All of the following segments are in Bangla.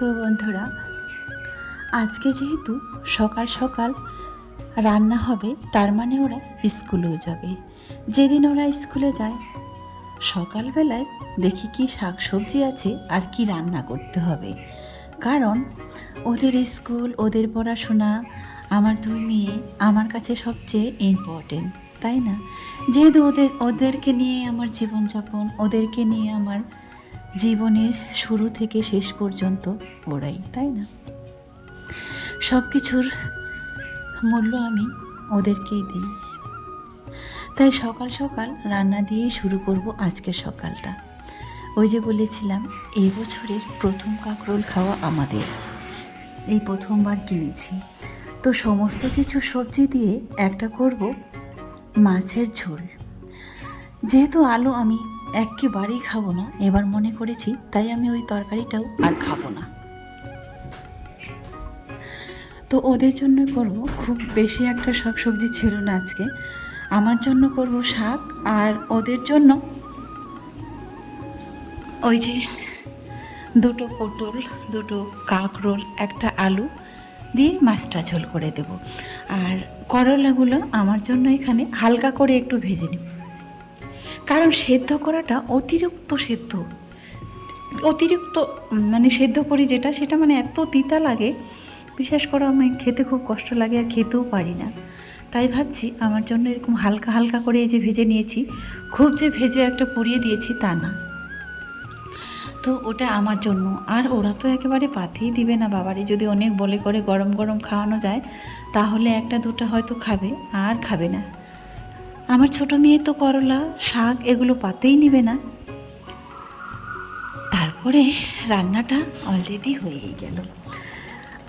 তো বন্ধুরা, আজকে যেহেতু সকাল সকাল রান্না হবে, তার মানে ওরা স্কুলেও যাবে। যেদিন ওরা স্কুলে যায়, সকালবেলায় দেখি কি শাক সবজি আছে আর কি রান্না করতে হবে। কারণ ওদের স্কুল, ওদের পড়াশোনা, আমার দুই মেয়ে, আমার কাছে সবচেয়ে ইম্পর্টেন্ট তাই না? যেহেতু ওদের, ওদেরকে নিয়ে আমার জীবনযাপন, ওদেরকে নিয়ে আমার জীবনের শুরু থেকে শেষ পর্যন্ত ওরাই, তাই না? সব কিছুর মূল্য আমি ওদেরকেই দিই। তাই সকাল সকাল রান্না দিয়েই শুরু করব আজকের সকালটা। ওই যে বলেছিলাম, এই বছরের প্রথম কাঁকরোল খাওয়া আমাদের। এই প্রথমবার কিনেছি। তো সমস্ত কিছু সবজি দিয়ে একটা করব মাছের ঝোল। যেহেতু আলু আমি একেবারেই খাব না। এবার মনে করেছি, তাই আমি ওই তরকারিটাও আর খাব না। তো ওদের জন্য করব, খুব বেশি একটা শাক সবজি ছিল না আজকে। আমার জন্য করব শাক, আর ওদের জন্য ওই যে দুটো পটল, দুটো কাঁকরোল, একটা আলু দিয়ে মাছটা ঝোল করে দেব। আর করলাগুলো আমার জন্য এখানে হালকা করে একটু ভেজে নেব। কারণ সেদ্ধ করাটা অতিরিক্ত সেদ্ধ। অতিরিক্ত মানে সেদ্ধ করি যেটা, সেটা মানে এত তিতা লাগে, বিশ্বাস করে আমি খেতে খুব কষ্ট লাগে আর খেতেও পারি না। তাই ভাবছি আমার জন্য এরকম হালকা হালকা করে এই যে ভেজে নিয়েছি, খুব যে ভেজে একটা পরিয়ে দিয়েছি তা না। তো ওটা আমার জন্য। আর ওরা তো একেবারে পাতেই দিবে না বাবারে, যদি অনেক বলে করে গরম গরম খাওয়ানো যায়, তাহলে একটা দুটো হয়তো খাবে, আর খাবে না। আমার ছোট মেয়ে তো করলা, শাক এগুলো পাতেই নিবে না। তারপরে রান্নাটা অলরেডি হয়েই গেল।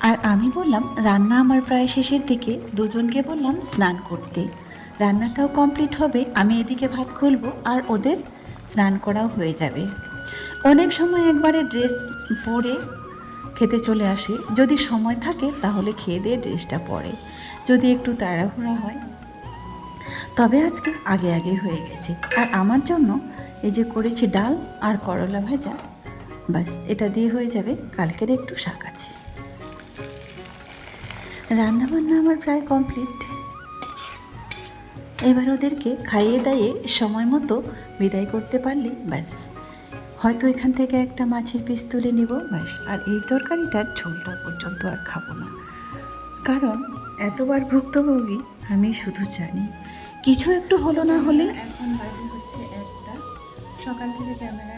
আর আমি বললাম, রান্না আমার প্রায় শেষের দিকে। দুজনকে বললাম, স্নান করতে। রান্নাটাও কমপ্লিট হবে, আমি এদিকে ভাত খুলবো, আর ওদের স্নান করাও হয়ে যাবে। অনেক সময় একবারে ড্রেস পরে খেতে চলে আসে। যদি সময় থাকে, তাহলে খেয়ে দিয়ে ড্রেসটা পরে। যদি একটু তাড়াহুড়া হয় তবে আজকে আগে আগে হয়ে গেছে। আর আমার জন্য এই যে করেছি ডাল আর করলা ভাজা, বাস এটা দিয়ে হয়ে যাবে কালকের একটু শাক আছে। রান্না বান্না আমার প্রায় কমপ্লিট। এবার ওদেরকে খাইয়ে দাইয়ে সময় মতো বিদায় করতে পারলে ব্যাস হয়তো এখান থেকে একটা মাছের পিস তুলে নিব ব্যাস আর এই তরকারিটার ঝোলটা পর্যন্ত আর খাব না। কারণ এতবার ভুক্তভোগী আমি শুধু জানি। কিছু একটু হলো না হলে? এখন বাজে হচ্ছে একটা। সকাল থেকে ক্যামেরা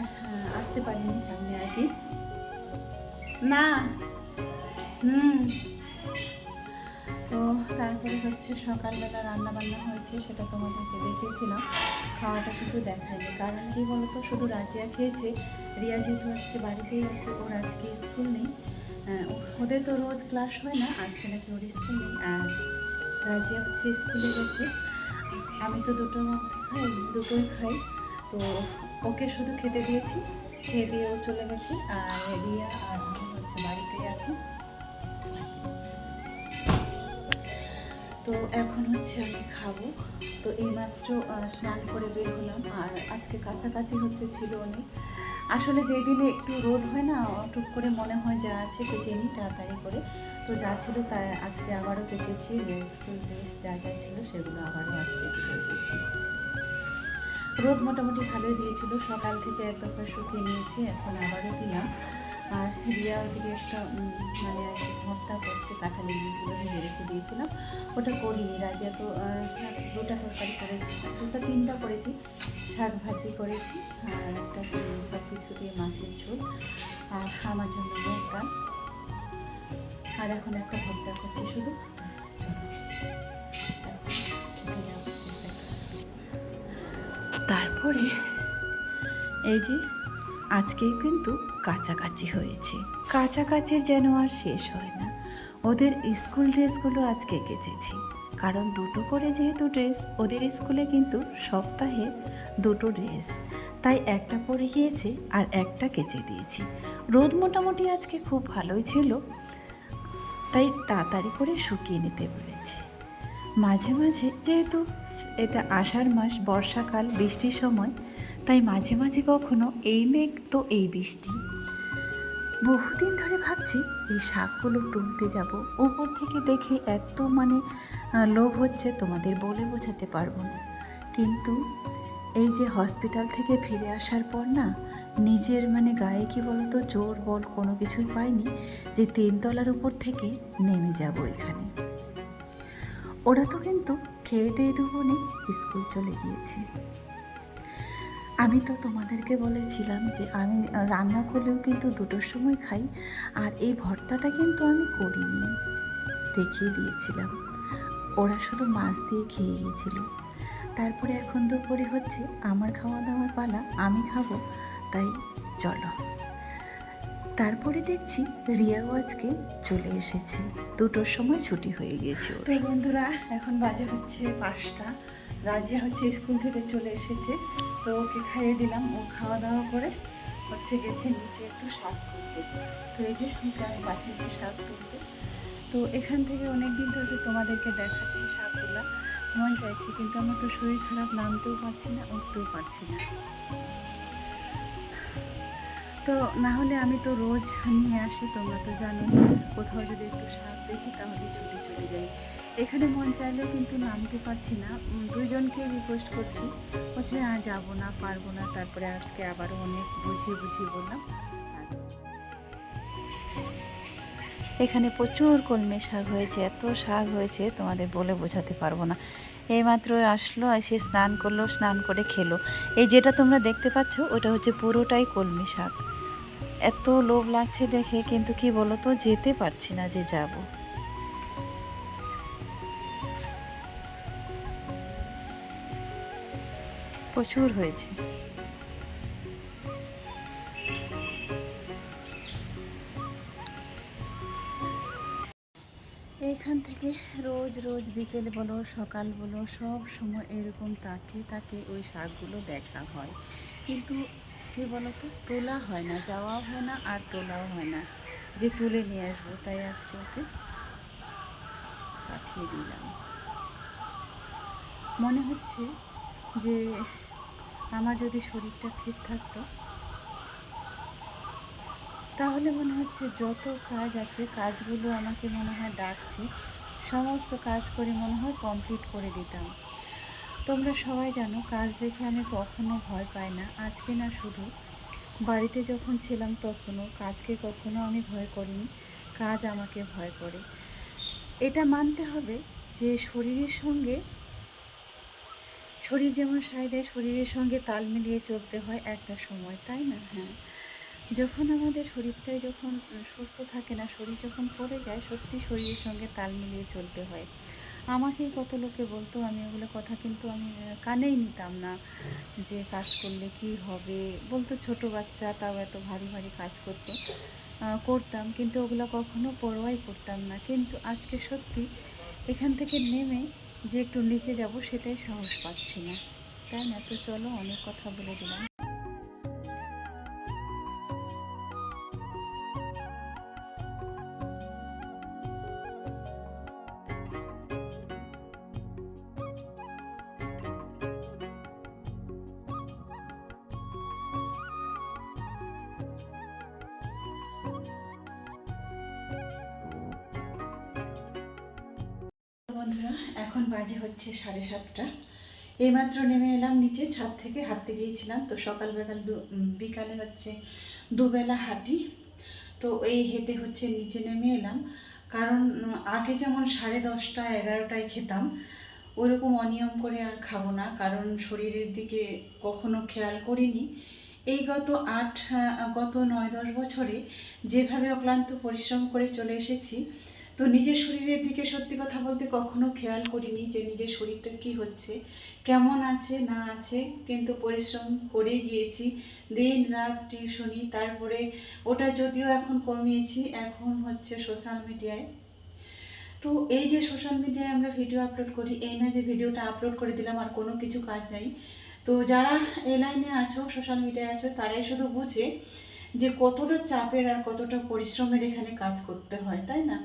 আসতে পারিনি সামনে আর কি। না। হুম। তো তারপরে হচ্ছে সকালবেলা রান্না বান্না হয়েছে, সেটা তোমাদেরকে দেখিয়েছিলাম। খাওয়াটা কিন্তু দেখায়নি। কারণ কি বলতো, শুধু রাজিয়া খেয়েছে, রিয়া যেহেতু আজকে বাড়িতেই আছে, ওর আজকে স্কুল নেই। ওদের তো রোজ ক্লাস হয় না, আজকে নাকি ওর স্কুল নেই। আর রাজিয়া হচ্ছে স্কুলে গেছে। আমি তো দুটোর মধ্যে খাই, দুটোই খাই। তো ওকে শুধু খেতে দিয়েছি, খেয়ে দিয়ে ও চলে গেছি, আর রিয়া আর হচ্ছে বাড়িতে আছি। তো এখন হচ্ছে আমি খাব। তো এইমাত্র স্নান করে বের হলাম, আর আজকে কাছাকাছি হচ্ছে ছিল অনেক আসলে যেই দিনে একটু রোদ হয় না অটুক করে মনে হয় যা আছে কেচে নিই তাড়াতাড়ি করে। তো যা ছিল তা আজকে আবারও কেচেছি স্কুল ড্রেস যা যা ছিল সেগুলো আবারও আজকে কেচে দিয়েছি। রোদ মোটামুটি ভালোই দিয়েছিল, সকাল থেকে এক দফা শুকিয়ে নিয়েছি, এখন আবারও দিলাম। আর রিয়া ওদিকে একটা মানে ভর্তা করছে কাঁঠালি বীজগুলো ভেজে রেখে দিয়েছিলাম ওটা করিনি, রাজিয়া তো দুটা তরকারি করেছি, দুটা তিনটা করেছি, শাক ভাজি করেছি, আর একটা সব কিছু দিয়ে মাছের ঝোল, আর আমার জন্য ডাল আর এখন একটা ভর্তা করছি শুধু। তারপরে, এই যে আজকে কিন্তু কাছাকাছি হয়েছে। কাছাকাছির যেন আর শেষ হয় না। ওদের স্কুল ড্রেসগুলো আজকে কেচেছি। কারণ দুটো করে যেহেতু ড্রেস, ওদের স্কুলে কিন্তু সপ্তাহে দুটো ড্রেস। তাই একটা পরে গিয়েছে আর একটা কেচে দিয়েছি। রোদ মোটামুটি আজকে খুব ভালোই ছিল। তাই তাড়াতাড়ি করে শুকিয়ে নিতে পেরেছি। মাঝে মাঝে যেহেতু এটা আষাঢ় মাস, বর্ষাকাল, বৃষ্টির সময়, তাই মাঝে মাঝে কখনো এই মেঘ তো এই বৃষ্টি। বহুদিন ধরে ভাবছি এই শাকগুলো তুলতে যাব। উপর থেকে দেখে এত মানে লোভ হচ্ছে, তোমাদের বলে বোঝাতে পারব না। কিন্তু এই যে হসপিটাল থেকে ফিরে আসার পর না, নিজের মানে গায়ে কি বলতো, জোর বল কোনো কিছুই পাইনি যে তিনতলার উপর থেকে নেমে যাব এখানে। ওরা তো কিন্তু খেয়ে দেবো স্কুল চলে গিয়েছে। আমি তো তোমাদেরকে বলেছিলাম যে আমি রান্না করলেও কিন্তু দুটোর সময় খাই, আর এই ভর্তাটা কিন্তু আমি করিনি। রেখে দিয়েছিলাম। ওরা শুধু মাছ দিয়ে খেয়ে গিয়েছিল তারপরে এখন দুপুরে হচ্ছে আমার খাওয়া দাওয়ার পালা, আমি খাব, তাই চলো। তারপরে দেখছি রিয়াও আজকে চলে এসেছে। দুটোর সময় ছুটি হয়ে গিয়েছে বন্ধুরা, এখন বাজে হচ্ছে পাঁচটা। রাজিয়া হচ্ছে স্কুল থেকে চলে এসেছে, তো ওকে খাইয়ে দিলাম, ও খাওয়া দাওয়া করে হচ্ছে গেছে নিচে একটু শাক তুলতে। তো এই যে ওকে আমি পাঠিয়েছি শাক তুলতে। তো এখান থেকে অনেক দিন ধরে তোমাদেরকে দেখাচ্ছি শাক মন চাইছে, কিন্তু আমার তো শরীর খারাপ, নামতেও পারছি না, উঠতেও পারছি না। তো না হলে আমি তো রোজ নিয়ে আসি, তোমরা তো জানো কোথাও যদি একটু শাক দেখি, তাহলে ছুটে চলে যাই। এখানে মন চাইলেও কিন্তু নামতে পারছি না। উম, দুইজনকে রিকোয়েস্ট করছি। বলছে আর যাব না পারব না। তারপরে আজকে আবারও অনেক বুঝিয়ে বুঝিয়ে বললাম। এখানে প্রচুর কলমে শাক হয়েছে এত শাক হয়েছে তোমাদের বলে বোঝাতে পারব না। এইমাত্র আসলো এসে স্নান করল স্নান করে খেলো। এই যেটা তোমরা দেখতে পাচ্ছ ওটা হচ্ছে পুরোটাই কলমি শাক। এত লোভ লাগছে দেখে কিন্তু কি বলো তো যেতে পারছি না যে যাব। প্রচুর হয়েছে। এইখান থেকে রোজ রোজ বিকেল বলো, সকাল বলো, সব সময় এরকম তাকে তাকে ওই শাকগুলো দেখা হয়। কিন্তু কী বলো তো তোলা হয় না, যাওয়াও হয় না আর তোলাও হয় না। যে তুলে নিয়ে আসব, তাই আজকে ওকে পাঠিয়ে দিলাম। মনে হচ্ছে যে আমার যদি শরীরটা ঠিক থাকতো, তাহলে মনে হচ্ছে যত কাজ আছে, কাজগুলো আমাকে মনে হয় ডাকছে, সমস্ত কাজ করে মনে হয় কমপ্লিট করে দিতাম। তোমরা সবাই জানো, কাজ দেখে আমি কখনো ভয় পাই না। আজকে না শুধু বাড়িতে যখন ছিলাম তখনও, কাজকে কখনো আমি ভয় করিনি, কাজ আমাকে ভয় করে। এটা মানতে হবে যে শরীরের সঙ্গে শরীর যেমন সায় দেয়, শরীরের সঙ্গে তাল মিলিয়ে চলতে হয় একটা সময়, তাই না? হ্যাঁ। যখন আমাদের শরীরটাই যখন সুস্থ থাকে না, শরীর যখন পড়ে যায়, সত্যি শরীরের সঙ্গে তাল মিলিয়ে চলতে হয়। আমাকেই কত লোকে বলতো, আমি ওগুলো কথা কিন্তু আমি কানেই নিতাম না যে কাজ করলে কি হবে। বলতো ছোট বাচ্চা, তাও এত ভারী ভারী কাজ করতো করতাম, কিন্তু ওগুলো কখনো পরোয়াই করতাম না। কিন্তু আজকে সত্যি এখান থেকে নেমে যে একটু নিচে যাব সেটাই সাহস পাচ্ছি না। তাই না? তো চলো অনেক কথা বলে দিলাম। বন্ধুরা, এখন বাজে হচ্ছে সাড়ে সাতটা। এইমাত্র নেমে এলাম নিচে, ছাদ থেকে হাঁটতে গিয়েছিলাম। তো সকাল বেকাল বিকালে হচ্ছে দুবেলা হাঁটি। তো এই হেঁটে হচ্ছে নিচে নেমে এলাম। কারণ, আগে যেমন সাড়ে দশটা, এগারোটায় খেতাম, ওরকম অনিয়ম করে আর খাব না। কারণ শরীরের দিকে কখনো খেয়াল করিনি। এই গত আট গত নয় দশ বছরে যেভাবে অক্লান্ত পরিশ্রম করে চলে এসেছি তো নিজের শরীরের দিকে সত্যি কথা বলতে কখনো খেয়াল করিনি যে নিজের শরীরটা কি হচ্ছে। কেমন আছে, না আছে, কিন্তু পরিশ্রম করেই গিয়েছি। দিন, রাত, টিউশনি, তারপরে ওটা যদিও এখন কমিয়েছি, এখন হচ্ছে সোশ্যাল মিডিয়ায় তো এই যে সোশ্যাল মিডিয়ায় আমরা ভিডিও আপলোড করি, এই না যে ভিডিওটা আপলোড করে দিলাম আর কোনো কিছু কাজ নেই। তো যারা এই লাইনে আছো সোশ্যাল মিডিয়ায় আছো, তারাই শুধু বুঝে যে কতটা চাপের আর কতটা পরিশ্রমের এখানে কাজ করতে হয়, তাই না?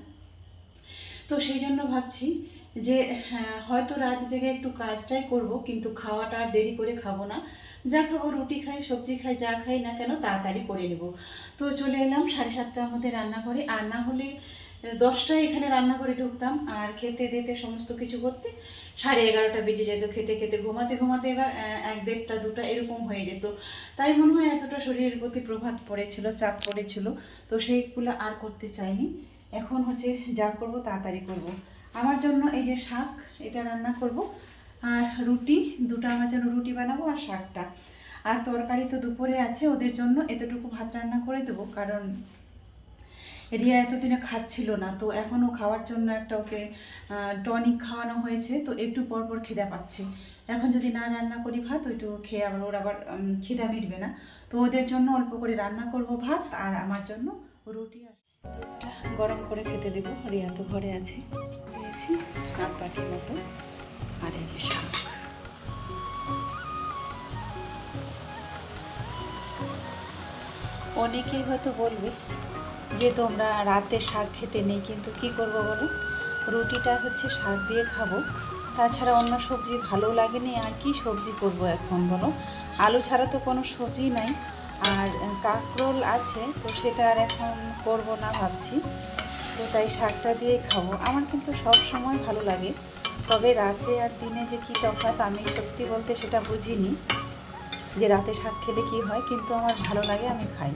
তো সেই জন্য ভাবছি যে হ্যাঁ, হয়তো রাত জেগে একটু কাজটাই করব কিন্তু খাওয়াটা আর দেরি করে খাব না। যা খাব রুটি খাই সবজি খাই যা খাই না কেন তাড়াতাড়ি করে নেব। তো চলে এলাম সাড়ে সাতটার মধ্যে রান্না করে আর না হলে দশটায় এখানে রান্না করে ঢুকতাম আর খেতে দিতে সমস্ত কিছু করতে সাড়ে এগারোটা বেজে যেত। খেতে খেতে ঘুমাতে ঘুমাতে এবার এক দেড়টা দুটা এরকম হয়ে যেত। তাই মনে হয় এতটা শরীরের প্রতি প্রভাব পড়েছিল চাপ পড়েছিল তো সেইগুলো আর করতে চাইনি। এখন হচ্ছে যা করব তাড়াতাড়ি করব। আমার জন্য এই যে শাক, এটা রান্না করব। আর রুটি, দুটো আমার জন্য রুটি বানাবো আর শাকটা। আর তরকারি তো দুপুরে আছে, ওদের জন্য এতটুকু ভাত রান্না করে দেবো, কারণ রিয়া এতদিনে খাচ্ছিল না, তো এখনও খাওয়ার জন্য একটা ওকে টনিক খাওয়ানো হয়েছে, তো একটু পর পর খিদা পাচ্ছে। এখন যদি না রান্না করি ভাত, ওইটু খেয়ে আবার ওর আবার খিদা মিটবে না। তো ওদের জন্য অল্প করে রান্না করব ভাত, আর আমার জন্য রুটি আর গরম করে খেতে দেবো। রিয়া তো ঘরে আছে। দিয়েছি হাত বাটির মতো। আর এই যে শাক। অনেকেই হয়তো বলবে যে তোমরা রাতে শাক খেতে নেই, কিন্তু কি করব বলো? রুটিটা হচ্ছে শাক দিয়ে খাব। তাছাড়া অন্য সবজি ভালো লাগেনি। আর কি সবজি করব এখন বলো? আলু ছাড়া তো কোনো সবজি নাই। আর কাঁকরোল আছে, তো সেটা আর এখন করব না ভাবছি। তো তাই শাকটা দিয়ে খাব। আমার কিন্তু সব সময় ভালো লাগে। তবে রাতে আর দিনে যে কী তফাৎ আমি সত্যি বলতে সেটা বুঝিনি যে রাতে শাক খেলে কি হয়, কিন্তু আমার ভালো লাগে, আমি খাই।